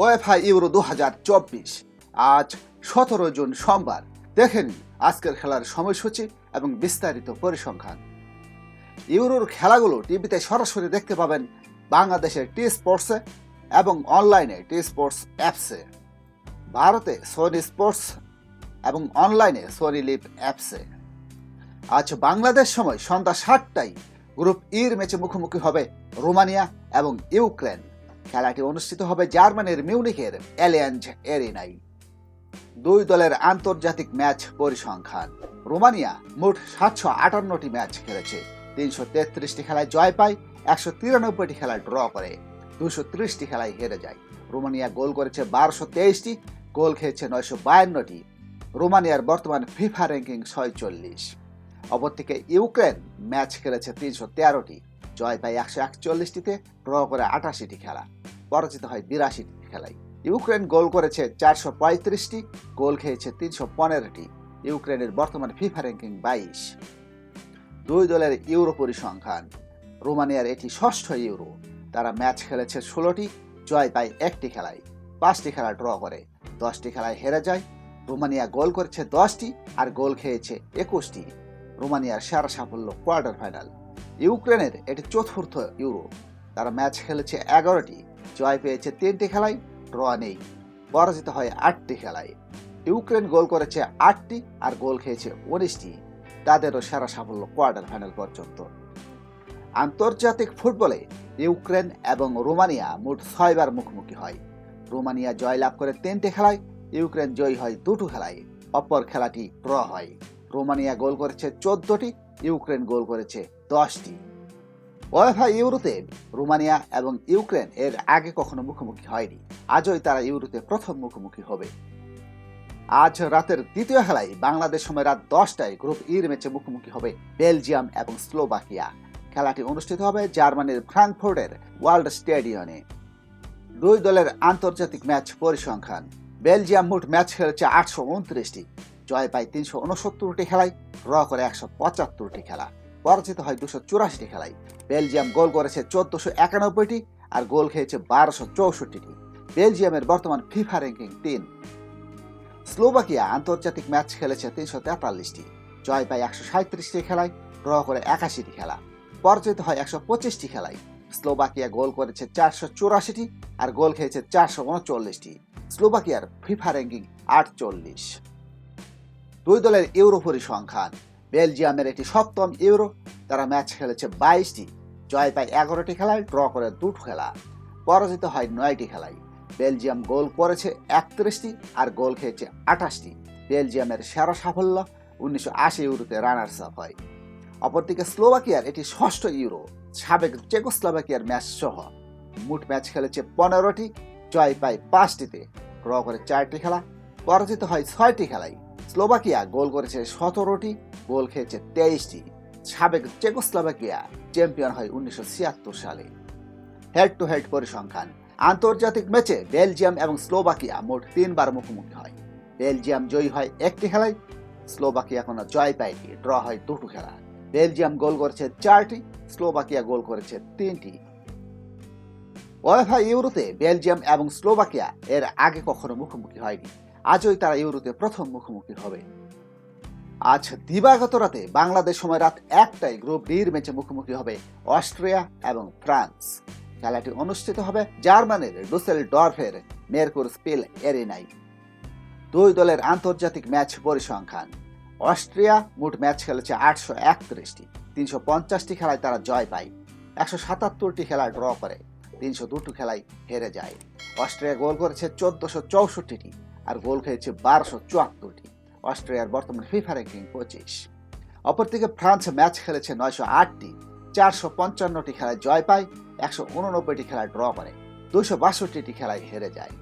UEFA euro দু হাজার চব্বিশ। আজ সতেরো জুন সোমবার। দেখেন আজকের খেলার সময়সূচি এবং বিস্তারিত পরিসংখ্যান। ইউরোর খেলাগুলো টিভিতে সরাসরি দেখতে পাবেন বাংলাদেশের টি স্পোর্টসে এবং অনলাইনে টি স্পোর্টস অ্যাপসে। ভারতে সোনি স্পোর্টস এবং অনলাইনে সোনি লিভ অ্যাপসে। আজ বাংলাদেশ সময় সন্ধ্যা সাতটায় গ্রুপ ইর ম্যাচে মুখোমুখি হবে রোমানিয়া এবং ইউক্রেন। খেলাটি অনুষ্ঠিত হবে জার্মানির মিউনিখের অ্যালিয়াঞ্জ এরিনাই। দুই দলের আন্তর্জাতিক ম্যাচ পরিসংখ্যান। রোমানিয়া মোট সাতশো আটান্নটি ম্যাচ খেলেছে। তিনশো তেত্রিশটি খেলায় জয় পায়, একশো তিরানব্বইটি খেলায় ড্র করে, দুশো ত্রিশটি খেলায় হেরে যায়। রোমানিয়া গোল করেছে বারোশো তেইশটি, গোল খেয়েছে নয়শো বায়ান্নটি। রোমানিয়ার বর্তমান ফিফা র্যাঙ্কিং ছয়চল্লিশ। অপরদিকে ইউক্রেন ম্যাচ খেলেছে তিনশো তেরোটি, জয় পায় একশো একচল্লিশটিতে, ড্র করে আটাশিটি খেলা। পরাজিত হয় বিরাশিটি খেলায়। ইউক্রেন গোল করেছে চারশো পঁয়ত্রিশটি, গোল খেয়েছে তিনশো পনেরোটি। ইউক্রেনের বর্তমান ফিফা র্যাঙ্কিং বাইশ। দুই দলের ইউরো পরিসংখ্যান। রোমানিয়ার এটি ষষ্ঠ ইউরো। তারা ম্যাচ খেলেছে ষোলোটি, জয় পায় একটি খেলায়। পাঁচটি খেলা ড্র করে। দশটি খেলায় হেরে যায়। রোমানিয়া গোল করেছে দশটি আর গোল খেয়েছে একুশটি। রোমানিয়ার সেরা সাফল্য কোয়ার্টার ফাইনাল। ইউক্রেনের এটি চতুর্থ ইউরো। তারা ম্যাচ খেলেছে এগারোটি জয় পেয়েছে তিনটি খেলায় ড্র নেই। পরাজিত হয় আটটি খেলায়। ইউক্রেন গোল করেছে আটটি আর গোল খেয়েছে উনিশটি। তাদেরও সেরা সাফল্য কোয়ার্টার ফাইনাল পর্যন্ত। আন্তর্জাতিক ফুটবলে ইউক্রেন এবং রোমানিয়া মোট ছয়বার মুখোমুখি হয়। রোমানিয়া জয়লাভ করে তিনটি খেলায়, ইউক্রেন জয়ী হয় দুটো খেলায়, অপর খেলাটি ড্র হয়। রোমানিয়া গোল করেছে চোদ্দটি, ইউক্রেন গোল করেছে দশটি। ওয়েফা ইউরোতে রোমানিয়া এবং ইউক্রেন এর আগে কখনো মুখোমুখি হয়নি। আজই তারা ইউরোতে প্রথম মুখোমুখি হবে। আজ রাতের দ্বিতীয় খেলায় বাংলাদেশ সময় রাত দশটায় গ্রুপ ইর ম্যাচে মুখোমুখি হবে বেলজিয়াম এবং স্লোভাকিয়া। খেলাটি অনুষ্ঠিত হবে জার্মানির ফ্রাঙ্কফোর্টের ওয়ার্ল্ড স্টেডিয়ামে। দুই দলের আন্তর্জাতিক ম্যাচ পরিসংখ্যান। বেলজিয়াম মোট ম্যাচ খেলেছে আটশো উনত্রিশটি। জয় পায় তিনশো উনসত্তরটি খেলায়, ড্র করে একশো পঁচাত্তরটি খেলা। পরাজিত হয় দুশো চুরাশিটি খেলায়। বেলজিয়াম গোল করেছে চোদ্দশো একানব্বইটি আর গোল খেয়েছে বারোশো চৌষট্টিটি। বেলজিয়ামের বর্তমান ফিফা র্যাঙ্কিং তিন। স্লোভাকিয়া আন্তর্জাতিক ম্যাচ খেলেছে তিনশো তেতাল্লিশটি। জয় পায় একশো সাঁত্রিশটি খেলায়, ড্র করে একাশিটি খেলা। পরাজিত হয় একশো পঁচিশটি খেলায়। স্লোভাকিয়া গোল করেছে চারশো চুরাশিটি আর গোল খেয়েছে চারশো উনচল্লিশটি। স্লোভাকিয়ার ফিফা র্যাঙ্কিং আটচল্লিশ। দুই দলের ইউরো পরিসংখ্যান বেলজিয়ামের এটি সপ্তম ইউরো তারা ম্যাচ খেলেছে বাইশটি। জয় পায় এগারোটি খেলায়, ড্র করে দুটো খেলা। পরাজিত হয় নয়টি খেলায়। বেলজিয়াম গোল করেছে একত্রিশটি আর গোল খেয়েছে আঠাশটি। বেলজিয়ামের সেরা সাফল্য উনিশশো আশি ইউরোতে রানার্স আপ হয়। অপরদিকে স্লোভাকিয়ার, এটি ষষ্ঠ ইউরো। সাবেক চেকোস্লোভাকিয়ার ম্যাচ সহ মোট ম্যাচ খেলেছে পনেরোটি, জয় পায় পাঁচটিতে। ড্র করে চারটি খেলা, পরাজিত হয় ছয়টি খেলায়। স্লোভাকিয়া গোল করেছে সতেরোটি, গোল খেয়েছে তেইশটি। সাবেক চেকোস্লোভাকিয়া চ্যাম্পিয়ন হয় উনিশশো ছিয়াত্তর সালে। হেড টু হেড পরিসংখ্যান। আন্তর্জাতিক ম্যাচে বেলজিয়াম এবং স্লোভাকিয়া মোট তিনবার মুখোমুখি হয়। বেলজিয়াম জয়ী হয় একটি খেলায়, স্লোভাকিয়া কোনো জয় পায়নি, ড্র হয় দুটো খেলা। বেলজিয়াম গোল করেছে চারটি, স্লোভাকিয়া গোল করেছে তিনটি। ওয়েফা ইউরোতে বেলজিয়াম এবং স্লোভাকিয়া এর আগে কখনো মুখোমুখি হয়নি। আজই তারা ইউরোতে প্রথম মুখোমুখি হবে। আজ দিবাগত রাতে বাংলাদেশ সময় রাত একটাই গ্রুপ ডির ম্যাচে মুখোমুখি হবে অস্ট্রিয়া এবং ফ্রান্স। খেলাটি অনুষ্ঠিত হবে জার্মানির ডুসেল ডরফের মেরকুর স্পিল এরিনাই। দুই দলের আন্তর্জাতিক ম্যাচ পরিসংখ্যান। অস্ট্রিয়া মোট ম্যাচ খেলেছে আটশো একত্রিশটি, তিনশো পঞ্চাশটি খেলায় তারা জয় পায়, একশো সাতাত্তরটি খেলায় ড্র করে, তিনশো দুটো খেলায় হেরে যায়। অস্ট্রিয়া গোল করেছে চোদ্দশো চৌষট্টিটি আর গোল খেয়েছে বারোশো চুয়াত্তরটি। অস্ট্রিয়ার বর্তমান ফিফা র্যাঙ্কিং পঁচিশ। অপরদিকে ফ্রান্স ম্যাচ খেলেছে নয়শো আটটি চারশো পঞ্চান্নটি খেলায় জয় পায়, একশো উননব্বইটি খেলায় ড্র করে দুশো বাষট্টিটি খেলায় হেরে যায়।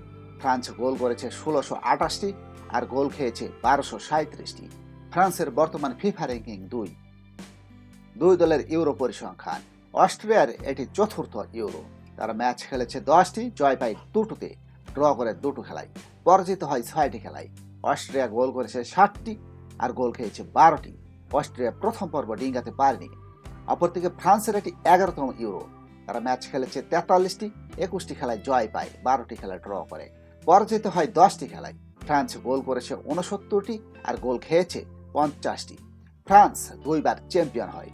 ফ্রান্স গোল করেছে ষোলোশো আটাশটি আর গোল খেয়েছে বারোশো সাঁত্রিশটি ফ্রান্সের বর্তমান ফিফা র্যাঙ্কিং দুই। দুই দলের ইউরো পরিসংখ্যান। অস্ট্রেলিয়ার এটি চতুর্থ ইউরো। তারা ম্যাচ খেলেছে দশটি জয় পায় দুটোতে, ড্র করে দুটো খেলায়, পরাজিত হয় ছয়টি খেলায়। অস্ট্রিয়া গোল করেছে ষাটটি আর গোল খেয়েছে বারোটি। অস্ট্রিয়া প্রথম পর্ব ডিঙ্গাতে পারেনি। অপরদিকে ফ্রান্সের এটি এগারোতম ইউরো। তারা ম্যাচ খেলেছে তেতাল্লিশটি, একুশটি খেলায় জয় পায়, বারোটি খেলায় ড্র করে। পরাজিত হয় দশটি খেলায়। ফ্রান্স গোল করেছে উনসত্তরটি আর গোল খেয়েছে পঞ্চাশটি। ফ্রান্স দুইবার চ্যাম্পিয়ন হয়।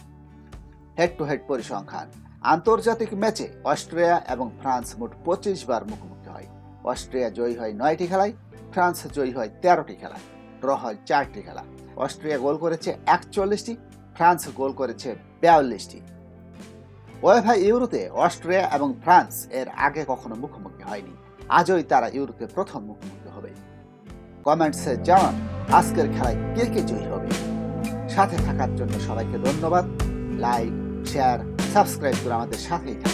হেড টু হেড পরিসংখ্যান। আন্তর্জাতিক ম্যাচে অস্ট্রেলিয়া এবং ফ্রান্স মোট পঁচিশ বার মুখোমুখি হয়। অস্ট্রেলিয়া জয়ী হয় নয়টি খেলায় ফ্রান্স জয়ী হয় তেরোটি খেলায় ড্র হয় চারটি খেলা। অস্ট্রিয়া গোল করেছে একচল্লিশটি, ফ্রান্স গোল করেছে বিয়াল্লিশটি। ওয়েফা ইউরোতে অস্ট্রিয়া এবং ফ্রান্স এর আগে কখনো মুখোমুখি হয়নি। আজই তারা ইউরোতে প্রথম মুখোমুখি হবে। কমেন্টসে জানান, আজকের খেলায় কে কে জয়ী হবে? সাথে থাকার জন্য সবাইকে ধন্যবাদ। লাইক, শেয়ার, সাবস্ক্রাইব করে আমাদের সাথেই থাকুন।